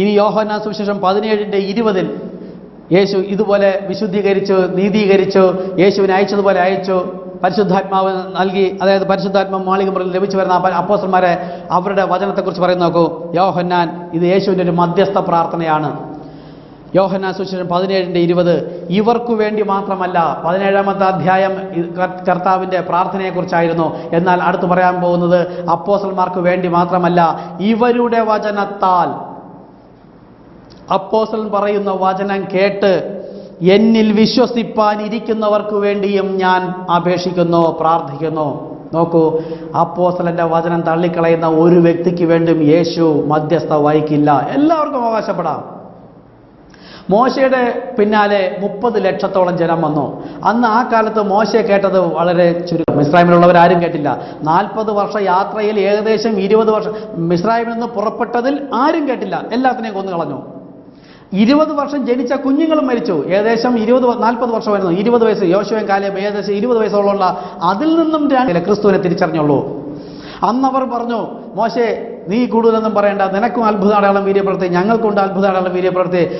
ഇനി യോഹന സുവിശേഷം പതിനേഴിന്റെ ഇരുപതിൽ യേശു ഇതുപോലെ വിശുദ്ധീകരിച്ചു നീതീകരിച്ചു യേശുവിനെ അയച്ചതുപോലെ അയച്ചു പരിശുദ്ധാത്മാവ് നൽകി അതായത് പരിശുദ്ധാത്മാവ് മാളികമുറിൽ ലഭിച്ചു വരുന്ന അപ്പോസന്മാരെ അവരുടെ വചനത്തെക്കുറിച്ച് പറയുന്ന നോക്കൂ. യോഹന്നാൻ ഇത് യേശുവിന്റെ ഒരു മധ്യസ്ഥ പ്രാർത്ഥനയാണ്. യോഹന സുശേഷം പതിനേഴിന്റെ ഇരുപത് ഇവർക്കു വേണ്ടി മാത്രമല്ല പതിനേഴാമത്തെ അധ്യായം കർത്താവിന്റെ പ്രാർത്ഥനയെക്കുറിച്ചായിരുന്നു. എന്നാൽ അടുത്ത് പറയാൻ പോകുന്നത് അപ്പോസന്മാർക്ക് വേണ്ടി മാത്രമല്ല ഇവരുടെ വചനത്താൽ അപ്പോസൽ പറയുന്ന വചനം കേട്ട് എന്നിൽ വിശ്വസിപ്പാൻ ഇരിക്കുന്നവർക്ക് വേണ്ടിയും ഞാൻ അപേക്ഷിക്കുന്നു പ്രാർത്ഥിക്കുന്നു. നോക്കൂ അപ്പോസലന്റെ വചനം തള്ളിക്കളയുന്ന ഒരു വ്യക്തിക്ക് വേണ്ടിയും യേശു മധ്യസ്ഥ വഹിക്കില്ല. എല്ലാവർക്കും അവകാശപ്പെടാം. മോശയുടെ പിന്നാലെ മുപ്പത് ലക്ഷത്തോളം ജനം വന്നു. അന്ന് ആ കാലത്ത് മോശ കേട്ടത് വളരെ ചുരുക്കം. മിസ്രൈമിലുള്ളവർ ആരും കേട്ടില്ല. നാൽപ്പത് വർഷ യാത്രയിൽ ഏകദേശം ഇരുപത് വർഷം മിസ്രൈമിൽ നിന്ന് പുറപ്പെട്ടതിൽ ആരും കേട്ടില്ല. എല്ലാത്തിനെയും കൊന്നു കളഞ്ഞു ഇരുപത് വർഷം ജനിച്ച കുഞ്ഞുങ്ങളും മരിച്ചു. ഏകദേശം ഇരുപത് നാൽപ്പത് വർഷമായിരുന്നു. ഇരുപത് വയസ്സ് യോശുവൻ കാലം ഏകദേശം ഇരുപത് വയസ്സോളമുള്ള അതിൽ നിന്നും രണ്ട് ക്രിസ്തുവിനെ തിരിച്ചറിഞ്ഞുള്ളൂ അന്നവർ പറഞ്ഞു മോശെ നീ കൂടുതലൊന്നും പറയണ്ട. നിനക്കും അത്ഭുത അടയാളം വീര്യപ്രവൃത്തി ഞങ്ങൾക്കുണ്ട് അത്ഭുത അടയാളം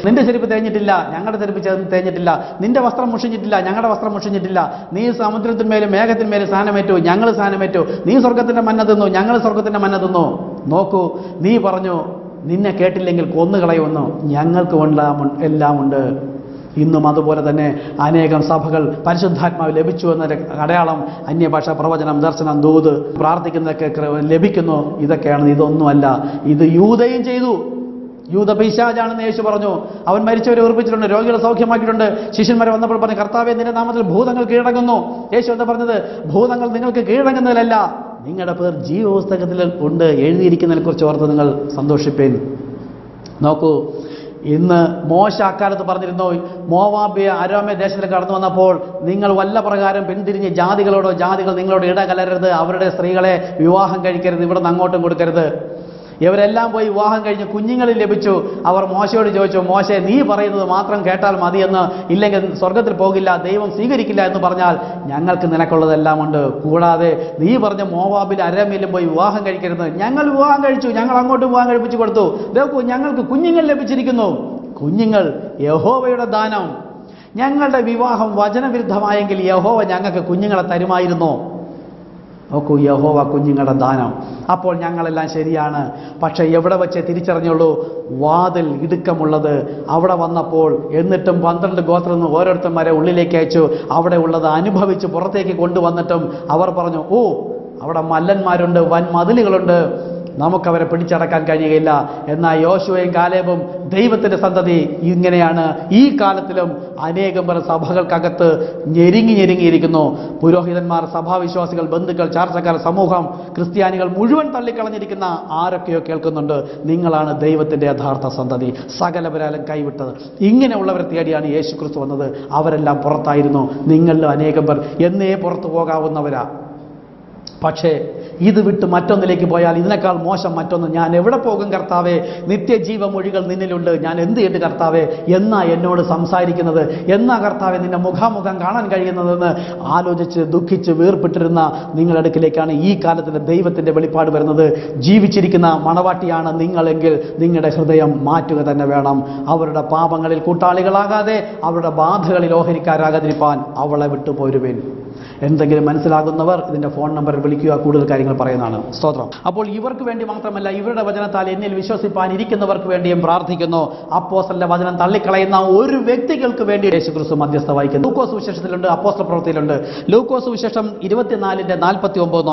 നിന്റെ ചെരുപ്പ് തേഞ്ഞിട്ടില്ല ഞങ്ങളുടെ ചെരുപ്പ് തേഞ്ഞിട്ടില്ല. നിന്റെ വസ്ത്രം മുഷിഞ്ഞിട്ടില്ല ഞങ്ങളുടെ വസ്ത്രം മുഷിഞ്ഞിട്ടില്ല. നീ സമുദ്രത്തിന്മേലും മേഘത്തിന്മേലും സ്ഥാനമേറ്റു ഞങ്ങൾ സ്ഥാനമേറ്റു നീ സ്വർഗത്തിന്റെ മന്ന തിന്നു ഞങ്ങൾ സ്വർഗത്തിന്റെ മന്ന തിന്നു. നോക്കൂ നീ പറഞ്ഞു നിന്നെ കേട്ടില്ലെങ്കിൽ കൊന്നുകളയുമെന്നോ ഞങ്ങൾക്ക് ഉണ്ടാമു എല്ലാമുണ്ട് ഇന്നും അതുപോലെ തന്നെ അനേകം സഭകൾ പരിശുദ്ധാത്മാവ് ലഭിച്ചു എന്നൊരു അടയാളം അന്യഭാഷ പ്രവചനം ദർശനം ദൂത് പ്രാർത്ഥിക്കുന്നതൊക്കെ ലഭിക്കുന്നു. ഇതൊക്കെയാണ് ഇതൊന്നുമല്ല. ഇത് യൂതയും ചെയ്തു. യൂത പിശാജാണെന്ന് യേശു പറഞ്ഞു. അവൻ മരിച്ചവരെ ഉറപ്പിച്ചിട്ടുണ്ട് രോഗികളെ സൗഖ്യമാക്കിയിട്ടുണ്ട്. ശിഷ്യന്മാരെ വന്നപ്പോൾ പറഞ്ഞു കർത്താവെ നിന്റെ നാമത്തിൽ ഭൂതങ്ങൾ കീഴടങ്ങുന്നു. യേശു എന്താ പറഞ്ഞത്? ഭൂതങ്ങൾ നിങ്ങൾക്ക് കീഴടങ്ങുന്നതിലല്ല നിങ്ങളുടെ പേർ ജീവപുസ്തകത്തിൽ ഉണ്ട് എഴുതിയിരിക്കുന്നതിനെ കുറിച്ച് ഓർത്ത് നിങ്ങൾ സന്തോഷിപ്പേൻ. നോക്കൂ ഇന്ന് മോശ അക്കാലത്ത് പറഞ്ഞിരുന്നു മോവാബിയ അരോമ ദേശത്തിൽ കടന്നു വന്നപ്പോൾ നിങ്ങൾ വല്ല പ്രകാരം പിന്തിരിഞ്ഞ് ജാതികളോടോ ജാതികൾ നിങ്ങളോട് ഇടകലരരുത് അവരുടെ സ്ത്രീകളെ വിവാഹം കഴിക്കരുത് ഇവിടെ നിന്ന് അങ്ങോട്ടും കൊടുക്കരുത്. ഇവരെല്ലാം പോയി വിവാഹം കഴിഞ്ഞ് കുഞ്ഞുങ്ങളിൽ ലഭിച്ചു. അവർ മോശയോട് ചോദിച്ചു മോശെ നീ പറയുന്നത് മാത്രം കേട്ടാൽ മതിയെന്ന് ഇല്ലെങ്കിൽ സ്വർഗത്തിൽ പോകില്ല ദൈവം സ്വീകരിക്കില്ല എന്ന് പറഞ്ഞാൽ ഞങ്ങൾക്ക് നിനക്കുള്ളതെല്ലാം ഉണ്ട്. കൂടാതെ നീ പറഞ്ഞ മോവാബിൽ അരമേലും പോയി വിവാഹം കഴിക്കരുത്. ഞങ്ങൾ വിവാഹം കഴിച്ചു. ഞങ്ങൾ അങ്ങോട്ട് വിവാഹം കഴിപ്പിച്ചു കൊടുത്തു. നോക്കൂ ഞങ്ങൾക്ക് കുഞ്ഞുങ്ങൾ ലഭിച്ചിരിക്കുന്നു. കുഞ്ഞുങ്ങൾ യഹോവയുടെ ദാനം. ഞങ്ങളുടെ വിവാഹം വചനവിരുദ്ധമായെങ്കിൽ യഹോവ ഞങ്ങൾക്ക് കുഞ്ഞുങ്ങളെ തരുമായിരുന്നോ. നോക്കൂ യഹോവ കുഞ്ഞുങ്ങളുടെ ദാനം. അപ്പോൾ ഞങ്ങളെല്ലാം ശരിയാണ്. പക്ഷേ എവിടെ വെച്ച് തിരിച്ചറിഞ്ഞുള്ളൂ വാതിൽ ഇടുക്കമുള്ളത് അവിടെ വന്നപ്പോൾ എന്നിട്ടും പന്ത്രണ്ട് ഗോത്രം നിന്ന് ഓരോരുത്തന്മാരെ ഉള്ളിലേക്ക് അയച്ചു. അവിടെ ഉള്ളത് അനുഭവിച്ച് പുറത്തേക്ക് കൊണ്ടുവന്നിട്ടും അവർ പറഞ്ഞു ഓ അവിടെ മല്ലന്മാരുണ്ട് വൻ മതിലുകളുണ്ട്. നമുക്കവരെ പിടിച്ചടക്കാൻ കഴിയുകയില്ല. എന്നാൽ യോശുവയും കാലേബും ദൈവത്തിന്റെ സന്തതി ഇങ്ങനെയാണ്. ഈ കാലത്തിലും അനേകം പേർ സഭകൾക്കകത്ത് ഞെരുങ്ങി ഞെരുങ്ങിയിരിക്കുന്നു. പുരോഹിതന്മാർ സഭാവിശ്വാസികൾ ബന്ധുക്കൾ ചാർച്ചക്കാർ സമൂഹം ക്രിസ്ത്യാനികൾ മുഴുവൻ തള്ളിക്കളഞ്ഞിരിക്കുന്ന ആരൊക്കെയോ കേൾക്കുന്നുണ്ട്. നിങ്ങളാണ് ദൈവത്തിന്റെ യഥാർത്ഥ സന്തതി. സകലപരാലും കൈവിട്ടത്. ഇങ്ങനെയുള്ളവരെ തേടിയാണ് യേശു ക്രിസ്തു വന്നത്. അവരെല്ലാം പുറത്തായിരുന്നു. നിങ്ങളിൽ അനേകം പേർ എന്നേ പുറത്തു പോകാവുന്നവരാ. പക്ഷേ ഇത് വിട്ട് മറ്റൊന്നിലേക്ക് പോയാൽ ഇതിനേക്കാൾ മോശം മറ്റൊന്ന്. ഞാൻ എവിടെ പോകും കർത്താവേ? നിത്യജീവ മൊഴികൾ നിന്നിലുണ്ട്. ഞാൻ എന്ത് ചെയ്ത് കർത്താവേ? എന്നാ എന്നോട് സംസാരിക്കുന്നത്? എന്നാ കർത്താവെ നിന്നെ മുഖാമുഖം കാണാൻ കഴിയുന്നതെന്ന് ആലോചിച്ച് ദുഃഖിച്ച് വീർപ്പിട്ടിരുന്ന നിങ്ങളുടെ അടുക്കിലേക്കാണ് ഈ കാലത്തിന്റെ ദൈവത്തിന്റെ വെളിപ്പാട് വരുന്നത്. ജീവിച്ചിരിക്കുന്ന മണവാട്ടിയാണ് നിങ്ങളെങ്കിൽ നിങ്ങളുടെ ഹൃദയം മാറ്റുക തന്നെ വേണം. അവരുടെ പാപങ്ങളിൽ കൂട്ടാളികളാകാതെ അവരുടെ ബാധകളിൽ ഓഹരിക്കാരാകാതിരിപ്പാൻ അവളെ വിട്ടുപോരുവേൻ. എന്തെങ്കിലും മനസ്സിലാകുന്നവർ ഇതിന്റെ ഫോൺ നമ്പറിൽ വിളിക്കുക കൂടുതൽ കാര്യങ്ങൾ പറയുന്നതാണ്. സ്തോത്രം. അപ്പോൾ ഇവർക്ക് വേണ്ടി മാത്രമല്ല ഇവരുടെ വചനത്താൽ എന്നിൽ വിശ്വസിപ്പാൻ ഇരിക്കുന്നവർക്ക് വേണ്ടിയും പ്രാർത്ഥിക്കുന്നു. അപ്പോസലിന്റെ വചനം തള്ളിക്കളയുന്ന ഒരു വ്യക്തികൾക്ക് വേണ്ടി യേശു ക്രിസ്തു മധ്യസ്ഥ വഹിക്കുന്നു. ലൂക്കോസ് വിശേഷത്തിലുണ്ട് അപ്പോസ്റ്റൽ പ്രവൃത്തിയിലുണ്ട് ലൂക്കോസ് വിശേഷം ഇരുപത്തിനാലിന്റെ നാൽപ്പത്തി ഒമ്പത്